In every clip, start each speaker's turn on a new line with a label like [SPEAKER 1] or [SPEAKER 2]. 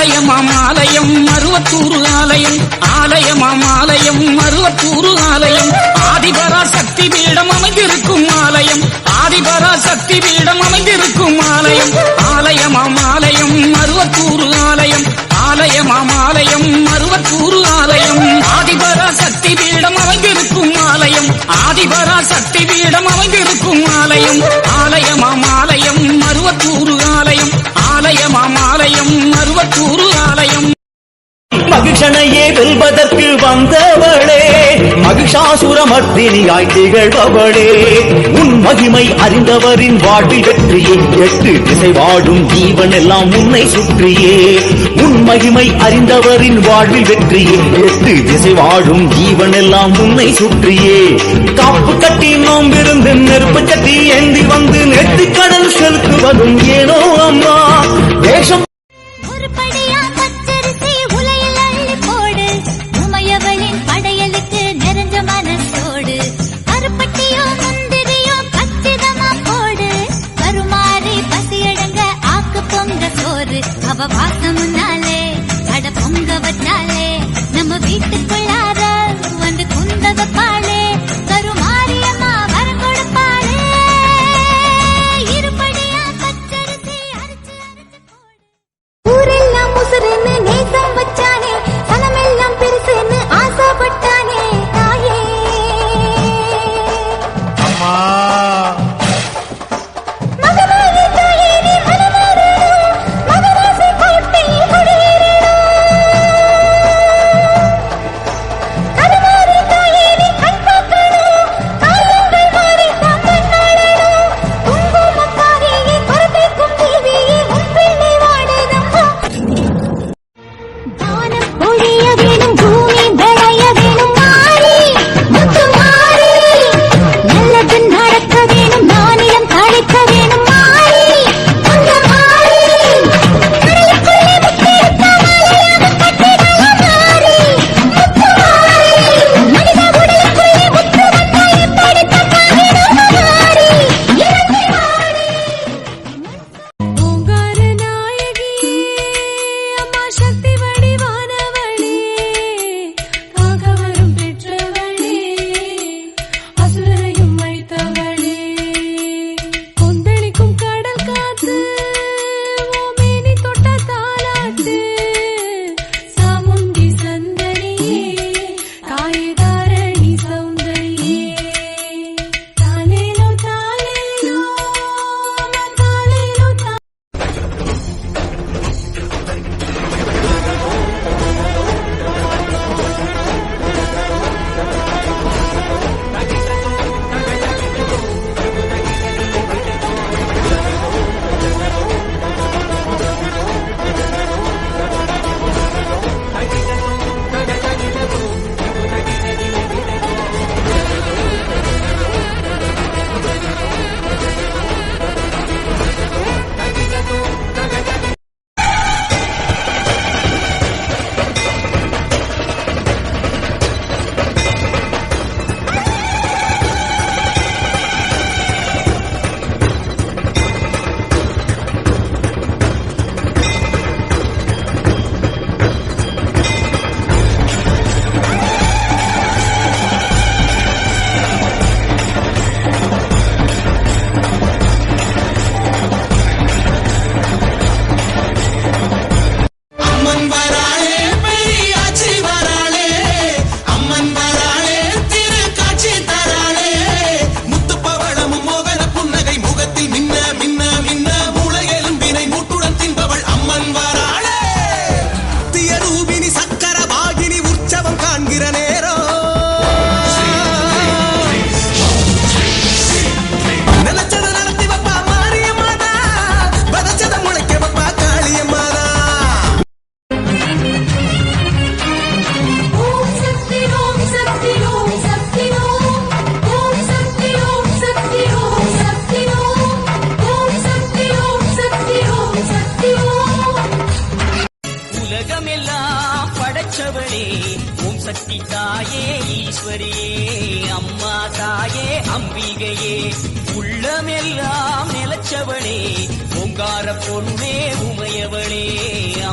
[SPEAKER 1] ஆலயமாம் ஆலயம் மருவத்தூரு ஆலயம். ஆலயமாம் ஆலயம் மருவத்தூரு ஆலயம். ஆதிபரா சக்தி பீடம் அமைந்திருக்கும் ஆலயம். ஆதிபரா சக்தி பீடம் அமைந்திருக்கும் ஆலயம். ஆலயமாம் ஆலயம் மருவத்தூரு ஆலயம். ஆலயமாம் ஆலயம் மருவத்தூரு ஆலயம். ஆதிபரா பீடம் அமைந்திருக்கும் ஆலயம். ஆதிபரா பீடம் அமைந்திருக்கும் ஆலயம்.
[SPEAKER 2] ராட்சனையே வெல்வதற்கு வந்தவளே. மகிஷாசுரமர்த்தினியாய் திகழ்பவளே. உன் மகிமை அறிந்தவரின் வாட்டி வெற்றியே எட்டு திசை வாடும் ஜீவன் எல்லாம் உன்னை சுற்றியே. உன் மகிமை அறிந்தவரின் வாழ்வில் வெற்றியே எட்டு திசை வாடும் ஜீவன் எல்லாம் உன்னை சுற்றியே. காப்பு கட்டி நோம்பிருந்து நெருப்பு கட்டி ஏந்தி வந்து நெத்திக்கடல் செலுத்துவதும் ஏனோ அம்மா. வேஷம்
[SPEAKER 3] Baba தேவரியே
[SPEAKER 4] அம்மா
[SPEAKER 3] தாயே
[SPEAKER 1] அம்பிகையே உள்ளமெல்லாம்
[SPEAKER 4] நிலச்சவளே பொங்கார பொண்ணே உமையவளே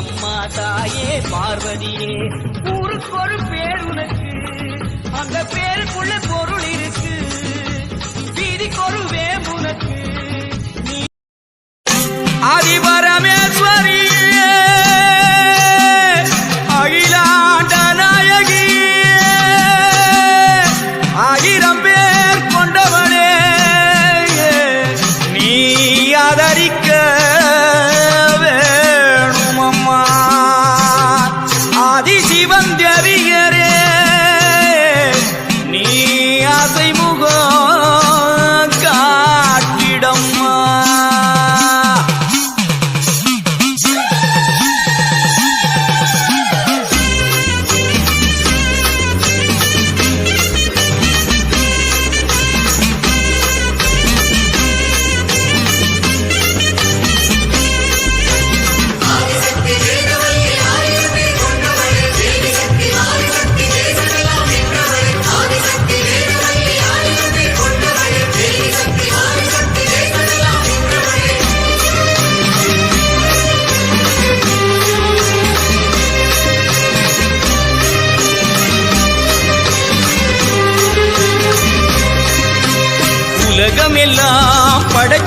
[SPEAKER 4] அம்மா தாயே பார்வதியே. ஊருக்கு ஒரு பேர் உனக்கு அந்த பேருக்குள்ள பொருள் இருக்கு. வீதிக்கு ஒரு வேம்புனக்கு ஆதிபரமேஸ்வரி. பேர் கொண்டவனே. நீ ஆதரிக்க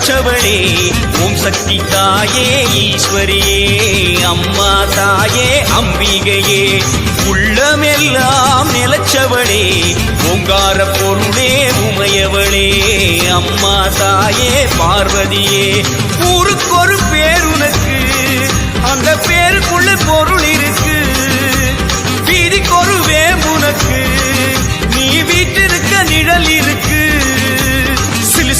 [SPEAKER 4] உலகமெல்லாம் ஓம் சக்தி தாயே ஈஸ்வரியே அம்மா தாயே அம்பிகையே. உள்ளமெல்லாம் நிலச்சவளே ஓங்கார பொருளே உமையவளே அம்மா தாயே பார்வதியே. ஊருக்கொரு பேர் உனக்கு அந்த பேருக்குள்ள பொருள் இருக்கு. வீதிக்கொரு வேம்புனக்கு நீ வீட்டிருக்க நிழல் இருக்கு.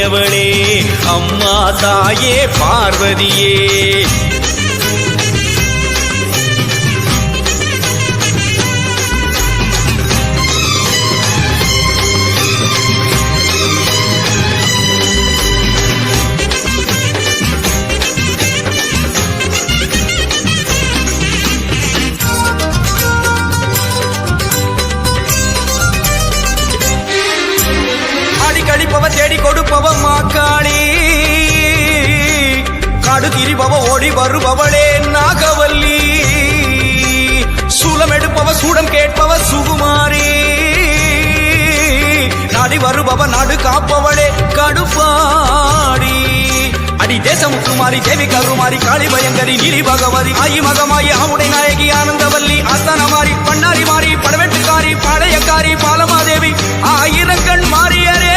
[SPEAKER 4] உமையவளே அம்மா தாயே பார்வதியே. தேடி கொடுப்பவ மாக்காளி காடு திரிபவ ஓடி வருபவளே நாகவல்லி. சூலம் எடுப்பவ சூடம் கேட்பவ சுகுமாரி. நாடி வருபவ நாடு காப்பவளே கடுப்பாடி. அடி தேசமுத்துமாரி தேவி கருமாரி காளி பயங்கரி நீலி பகவதி ஆயி மகமாயி ஆவுடை நாயகி ஆனந்தவல்லி ஆஸ்தானமாரி பண்ணாரி மாறி படவெட்டுக்காரி பாளையக்காரி பாலமாதேவி ஆயிரங்கண் மாறியரே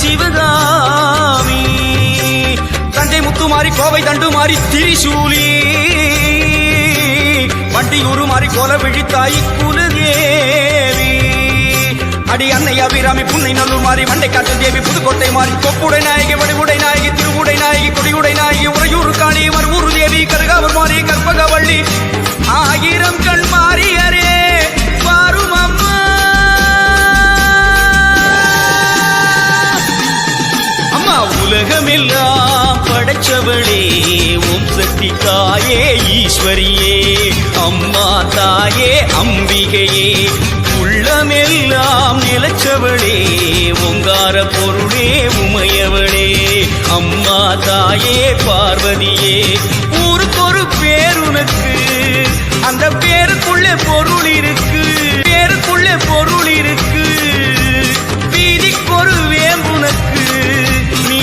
[SPEAKER 4] சிவகாமி. தஞ்சை முத்துமாரி கோவை தண்டுமாரி திரிசூலி. வண்டியூரு மாறி கோல விழித்தாய் குலதேவி. அடி அன்னை அபிராமி புன்னை நல்லூர் மாறி மண்டை காட்டு தேவி புதுக்கோட்டை மாறி கொப்புடை நாயகி வடிவுடை நாயகி திருவுடை நாயகி கொடியுடை நாயகி உறையூர் காணி மறுவூர் தேவி கருகாவர் மாறி கற்பகவள்ளி. ஆயிரம் கண் மாறியரே. பார்வதியே ஊருக்கொரு பேருனக்கு அந்த பேருக்குள்ளே பொருள் இருக்கு பேருக்குள்ளே பொருள் இருக்கு. வீதிக்கொரு வேம்புனக்கு நீ